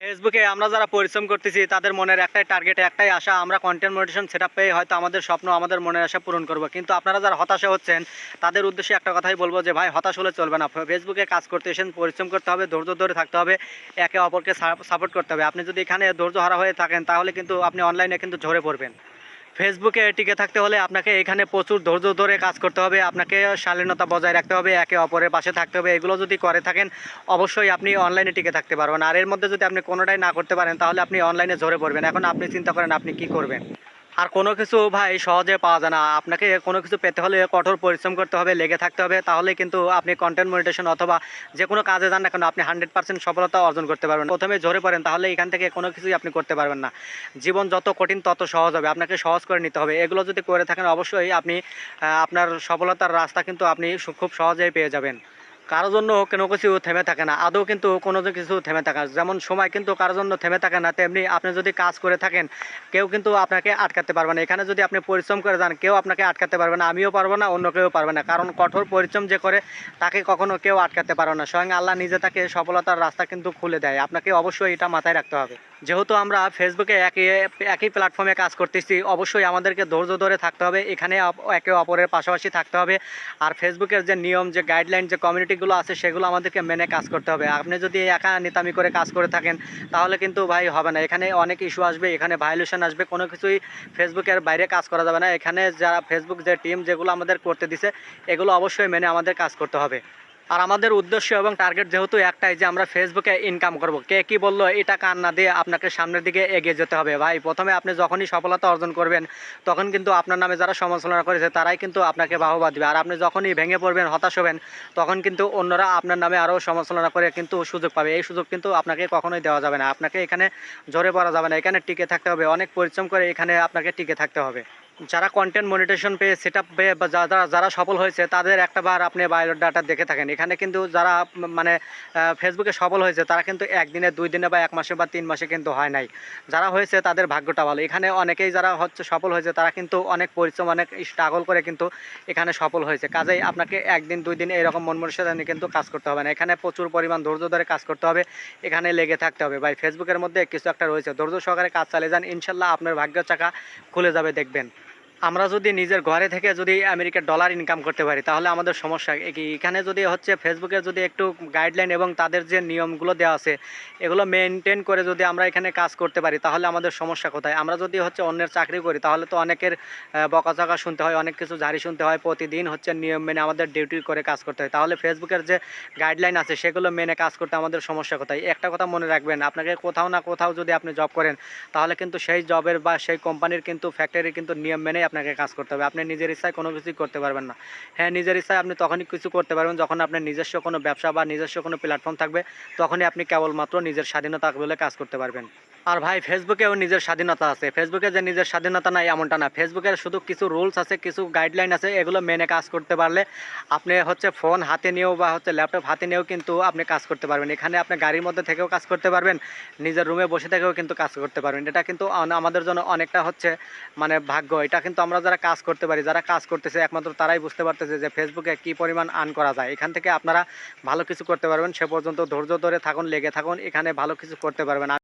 ফেসবুকে আমরা যারা পরিশ্রম করতেছি, তাদের মনের একটাই টার্গেট একটাই আশা, আমরা কন্টেন্ট মোটিভেশন সেট আপ পেয়ে হয়তো আমাদের স্বপ্ন, আমাদের মনের আশা পূরণ করব। কিন্তু আপনারা যারা হতাশা হচ্ছেন, তাদের উদ্দেশ্যে একটা কথাই বলব যে, ভাই, হতাশ হলে চলবে না। ফেসবুকে কাজ করতে এসেন পরিশ্রম করতে হবে, ধৈর্য ধরে থাকতে হবে, একে অপরকে সাপোর্ট করতে হবে। আপনি যদি এখানে ধৈর্য হারা হয়ে থাকেন, তাহলে কিন্তু আপনি অনলাইনে কিন্তু ঝরে পড়বেন। ফেসবুকে টিকে থাকতে হলে আপনাকে এখানে প্রচুর ধৈর্য ধরে কাজ করতে হবে, আপনাকে শালীনতা বজায় রাখতে হবে, একে অপরের পাশে থাকতে হবে, এগুলো যদি করে থাকেন, অবশ্যই আপনি অনলাইনে টিকে থাকতে পারবেন। আর এর মধ্যে যদি আপনি কোনোটাই না করতে পারেন, তাহলে আপনি অনলাইনে ঝরে পড়বেন। এখন আপনি চিন্তা করেন আপনি কি করবেন? আর কোনো কিছু ভাই সহজে পাওয়া যায় না। আপনাকে কোনো কিছু পেতে হলে কঠোর পরিশ্রম করতে হবে, লেগে থাকতে হবে। তাহলে কিন্তু আপনি কন্টেন্ট মনিটেশন অথবা যে কোনো কাজে যান না কেন, আপনি হান্ড্রেড পার্সেন্ট সফলতা অর্জন করতে পারবেন। প্রথমে ঝরে পড়েন, তাহলে এখান থেকে কোনো কিছুই আপনি করতে পারবেন না। জীবন যত কঠিন, তত সহজ হবে। আপনাকে সহজ করে নিতে হবে। এগুলো যদি করে থাকেন, অবশ্যই আপনি আপনার সফলতার রাস্তা কিন্তু আপনি খুব সহজেই পেয়ে যাবেন। কারোর জন্য কোনো কিছু থেমে থাকে না, আদৌ কিন্তু কোনো কিছু থেমে থাকে। যেমন সময় কিন্তু কারোর জন্য থেমে থাকে না, তেমনি আপনি যদি কাজ করে থাকেন, কেউ কিন্তু আপনাকে আটকাতে পারবে না। এখানে যদি আপনি পরিশ্রম করে যান, কেউ আপনাকে আটকাতে পারবে না, আমিও পারব না, অন্য কেউ পারবে না। কারণ কঠোর পরিশ্রম যে করে, তাকে কখনো কেউ আটকাতে পারবে না। স্বয়ং আল্লাহ নিজে তাকে সফলতার রাস্তা কিন্তু খুলে দেয়। আপনাকে অবশ্যই এটা মাথায় রাখতে হবে। যেহেতু আমরা ফেসবুকে একই একই প্ল্যাটফর্মে কাজ করতেছি, অবশ্যই আমাদেরকে ধৈর্য ধরে থাকতে হবে। এখানে একে অপরের পাশাপাশি থাকতে হবে। আর ফেসবুকের যে নিয়ম, যে গাইডলাইন যে কমিউনিটিগুলো আছে, সেগুলো আমাদেরকে মেনে কাজ করতে হবে। আপনি যদি একা নিতামি করে কাজ করে থাকেন, তাহলে কিন্তু ভাই হবে না। এখানে অনেক ইস্যু আসবে, এখানে ভায়োলেশন আসবে, কোনো কিছুই ফেসবুকের বাইরে কাজ করা যাবে না। এখানে যারা ফেসবুক যে টিম যেগুলো আমাদের করতে দিছে, এগুলো অবশ্যই মেনে আমাদের কাজ করতে হবে। আর আমাদের উদ্দেশ্য এবং টার্গেট যেহেতু একটাই যে আমরা ফেসবুকে ইনকাম করব। কে কি বলল, এটা কান না দিয়ে আপনাকে সামনের দিকে এগিয়ে যেতে হবে। ভাই, প্রথমে আপনি যখনই সফলতা অর্জন করবেন, তখন কিন্তু আপনার নামে যারা সমালোচনা করেছে, তারাই কিন্তু আপনাকে বাহবা দিবে। আর আপনি যখনই ভেঙে পড়বেন, হতাশ হবেন, তখন কিন্তু অন্যরা আপনার নামে আরও সমালোচনা করে কিন্তু সুযোগ পাবে। এই সুযোগ কিন্তু আপনাকে কখনোই দেওয়া যাবে না। আপনাকে এখানে ঝরে পড়া যাবে না। এখানে টিকে থাকতে হবে। অনেক পরিশ্রম করে এখানে আপনাকে টিকে থাকতে হবে। যারা কন্টেন্ট মনিটেশন পেয়ে সেট আপ পেয়ে যারা যারা সফল হয়েছে, তাদের একটা বার আপনি বায়োডাটা দেখে থাকেন। এখানে কিন্তু যারা মানে ফেসবুকে সফল হয়েছে, তারা কিন্তু একদিনে দুই দিনে বা এক মাসে বা তিন মাসে কিন্তু হয় নাই। যারা হয়েছে, তাদের ভাগ্যটা ভালো। এখানে অনেকেই যারা হচ্ছে সফল হয়েছে, তারা কিন্তু অনেক পরিশ্রম, অনেক স্ট্রাগল করে কিন্তু এখানে সফল হয়েছে। কাজেই আপনাকে একদিন দুই দিন এরকম মন মনসানি নিয়ে কিন্তু কাজ করতে হবে না। এখানে প্রচুর পরিমাণ ধৈর্য ধরে কাজ করতে হবে। এখানে লেগে থাকতে হবে। ভাই ফেসবুকের মধ্যে কিছু একটা রয়েছে। ধৈর্য সহকারে কাজ চালিয়ে যান। ইনশাল্লাহ আপনার ভাগ্যের চাকা খুলে যাবে, দেখবেন। আমরা যদি নিজের ঘরে থেকে যদি আমেরিকার ডলার ইনকাম করতে পারি তাহলে আমাদের সমস্যা এখানে যদি হচ্ছে ফেসবুকে যদি একটু গাইডলাইন এবং তাদের যে নিয়মগুলো দেওয়া আছে এগুলো মেনটেন করে যদি আমরা এখানে কাজ করতে পারি তাহলে আমাদের সমস্যা কোথায়? আমরা যদি হচ্ছে অন্যের চাকরি করি তাহলে তো অনেকের আহ, বকাঝকা শুনতে হয় অনেক কিছু ঝাড়ি শুনতে হয় প্রতিদিন হচ্ছে নিয়ম মেনে আমাদের ডিউটি করে কাজ করতে হয়। তাহলে ফেসবুকের যে গাইডলাইন আছে সেগুলো মেনে কাজ করতে আমাদের সমস্যা কোথায়? একটা কথা মনে রাখবেন আপনাকে কোথাও না কোথাও যদি আপনি জব করেন তাহলে কিন্তু সেই জবের বা সেই কোম্পানির কিন্তু ফ্যাক্টরির কিন্তু নিয়ম মেনেই আপনাকে কাজ করতে হবে। আপনি নিজের ইচ্ছায় কোনো কিছুই করতে পারবেন না। হ্যাঁ নিজের ইচ্ছায় আপনি তখনই কিছু করতে পারবেন যখন আপনার নিজস্ব কোনো ব্যবসা বা নিজস্ব কোনো প্ল্যাটফর্ম থাকবে। তখনই আপনি কেবলমাত্র নিজের স্বাধীনতা বলে কাজ করতে পারবেন। আর ভাই ফেসবুকেও নিজের স্বাধীনতা আছে। ফেসবুকে যে নিজের স্বাধীনতা নাই এমনটা না। ফেসবুকের শুধু কিছু রুলস আছে, কিছু গাইডলাইন আছে, এগুলো মেনে কাজ করতে পারলে আপনি হচ্ছে ফোন হাতে নিয়েও বা হচ্ছে ল্যাপটপ হাতে নিয়েও কিন্তু আপনি কাজ করতে পারবেন। এখানে আপনি গাড়ির মধ্যে থেকেও কাজ করতে পারবেন, নিজের রুমে বসে থেকেও কিন্তু কাজ করতে পারবেন। এটা কিন্তু আমাদের জন্য অনেকটা হচ্ছে মানে ভাগ্য। এটা কিন্তু আমরা যারা কাজ করতে পারি, যারা কাজ করতেছে, একমাত্র তারাই বুঝতে পারতেছে যে ফেসবুকে কি পরিমাণ আর্ন করা যায়। এখান থেকে আপনারা ভালো কিছু করতে পারবেন, সে পর্যন্ত ধৈর্য ধরে থাকুন, লেগে থাকুন, এখানে ভালো কিছু করতে পারবেন।